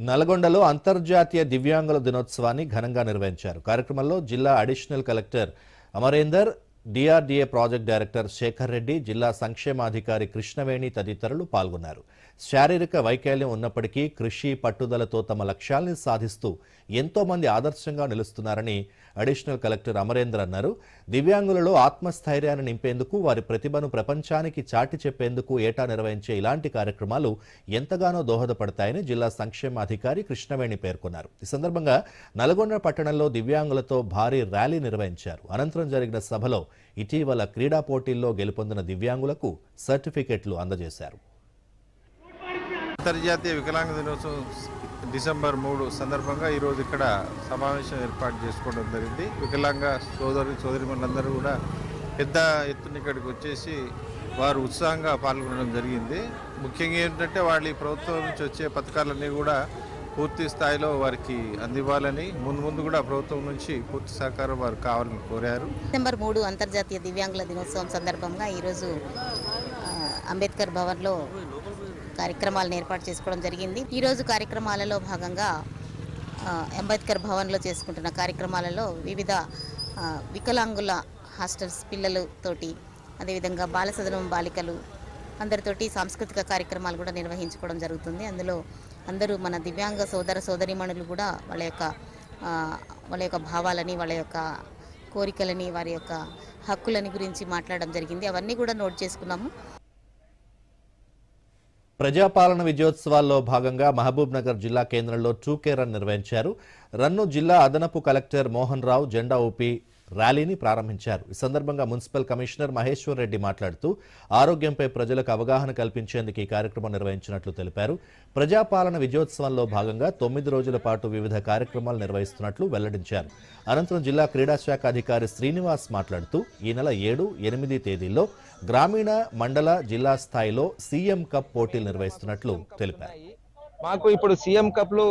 నల్గొండలో అంతర్జాతీయ దివ్యాంగుల దినోత్సవాన్ని ఘనంగా నిర్వహించారు. కార్యక్రమంలో జిల్లా additional collector Amarender DRDA project director Shekar Reddy జిల్లా సంక్షేమాధికారి కృష్ణవేణి తదితరులు పాల్గొన్నారు. శారీరక వైకల్యం ఉన్నప్పటికీ కృషి పట్టుదలతో తమ లక్ష్యాల్ని సాధిస్తూ ఎంతో మంది ఆదర్శంగా నిలుస్తున్నారని అడిషనల్ కలెక్టర్ అమరేందర్ అన్నారు. దివ్యాంగులలో ఆత్మస్థైర్యాన్ని నింపేందుకు వారి ప్రతిభను ప్రపంచానికి చాటి చెప్పేందుకు ఏటా నిర్వహించే ఇలాంటి కార్యక్రమాలు ఎంతగానో దోహదపడతాయని జిల్లా సంక్షేమాధికారి కృష్ణవేణి పేర్కొన్నారు. ఈ సందర్భంగా నల్గొండ పట్టణంలో దివ్యాంగులతో భారీ ర్యాలీ నిర్వహించారు. అనంతరం జరిగిన సభలో ఇటీవల క్రీడా పోటీల్లో గెలుపొందిన దివ్యాంగులకు సర్టిఫికెట్లు అందజేశారు. అంతర్జాతీయ వికలాంగ దినోత్సవం డిసెంబర్ మూడు సందర్భంగా ఈరోజు ఇక్కడ సమావేశం ఏర్పాటు చేసుకోవడం జరిగింది. వికలాంగ సోదరి సోదరిమణులందరూ కూడా పెద్ద ఎత్తున ఇక్కడికి వచ్చేసి వారు ఉత్సాహంగా పాల్గొనడం జరిగింది. ముఖ్యంగా ఏంటంటే వాళ్ళు ఈ ప్రభుత్వం నుంచి వచ్చే పథకాలన్నీ కూడా పూర్తి స్థాయిలో వారికి అందివ్వాలని ముందు ముందు కూడా ప్రభుత్వం నుంచి పూర్తి సహకారం వారు కావాలని కోరారు. డిసెంబర్ మూడు అంతర్జాతీయ దివ్యాంగుల దినోత్సవం సందర్భంగా ఈరోజు అంబేద్కర్ భవన్లో కార్యక్రమాలను ఏర్పాటు చేసుకోవడం జరిగింది. ఈరోజు కార్యక్రమాలలో భాగంగా అంబేద్కర్ భవన్లో చేసుకుంటున్న కార్యక్రమాలలో వివిధ వికలాంగుల హాస్టల్స్ పిల్లలతోటి అదేవిధంగా బాల సదనం బాలికలు అందరితోటి సాంస్కృతిక కార్యక్రమాలు కూడా నిర్వహించుకోవడం జరుగుతుంది. అందులో అందరూ మన దివ్యాంగ సోదర సోదరిమణులు కూడా వాళ్ళ యొక్క వాళ్ళ యొక్క భావాలని వాళ్ళ యొక్క కోరికలని వారి యొక్క హక్కులని గురించి మాట్లాడడం జరిగింది. అవన్నీ కూడా నోట్ చేసుకున్నాము. ప్రజాపాలన విజయోత్సవాల్లో భాగంగా మహబూబ్ నగర్ జిల్లా కేంద్రంలో టూకే రన్ నిర్వహించారు. రన్ను జిల్లా అదనపు కలెక్టర్ మోహన్ రావు జెండా ఊపి ర్యాలీని ప్రారంభించారు. ఈ సందర్భంగా మున్సిపల్ కమిషనర్ మహేశ్వర్ రెడ్డి మాట్లాడుతూ ఆరోగ్యంపై ప్రజలకు అవగాహన కల్పించేందుకు ఈ కార్యక్రమం నిర్వహించినట్లు తెలిపారు. ప్రజాపాలన విజయోత్సవంలో భాగంగా తొమ్మిది రోజుల పాటు వివిధ కార్యక్రమాలు నిర్వహిస్తున్నట్లు వెల్లడించారు. అనంతరం జిల్లా క్రీడా శాఖ అధికారి శ్రీనివాస్ మాట్లాడుతూ ఈ నెల ఏడు ఎనిమిది తేదీల్లో గ్రామీణ మండల జిల్లా స్థాయిలో సీఎం కప్ పోటీలు నిర్వహిస్తున్నట్లు తెలిపారు. మాకు ఇప్పుడు సీఎం కప్లు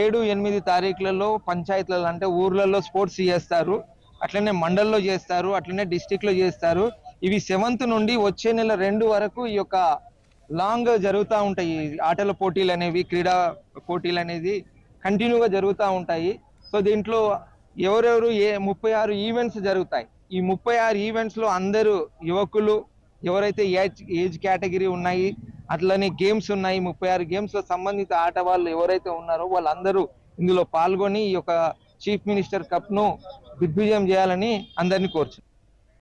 ఏడు ఎనిమిది తారీఖులలో పంచాయతీలలో అంటే ఊర్లలో స్పోర్ట్స్ చేస్తారు. అట్లనే మండల్లో చేస్తారు అట్లనే డిస్టిక్లో చేస్తారు. ఇవి సెవెంత్ నుండి వచ్చే నెల రెండు వరకు ఈ యొక్క లాంగ్ జరుగుతూ ఉంటాయి. ఈ ఆటల పోటీలు అనేవి క్రీడా పోటీలు అనేది కంటిన్యూగా జరుగుతూ ఉంటాయి. సో దీంట్లో ఎవరెవరు ఏ ముప్పై ఆరు ఈవెంట్స్ జరుగుతాయి. ఈ ముప్పై ఆరు ఈవెంట్స్లో అందరూ యువకులు ఎవరైతే ఏజ్ ఏజ్ కేటగిరీ ఉన్నాయి అట్లనే గేమ్స్ ఉన్నాయి. ముప్పై ఆరు గేమ్స్లో సంబంధిత ఆట వాళ్ళు ఎవరైతే ఉన్నారో వాళ్ళందరూ ఇందులో పాల్గొని ఈ యొక్క చీఫ్ మినిస్టర్ కప్ను దిగ్విజయం చేయాలని అందరినీ కోరుచు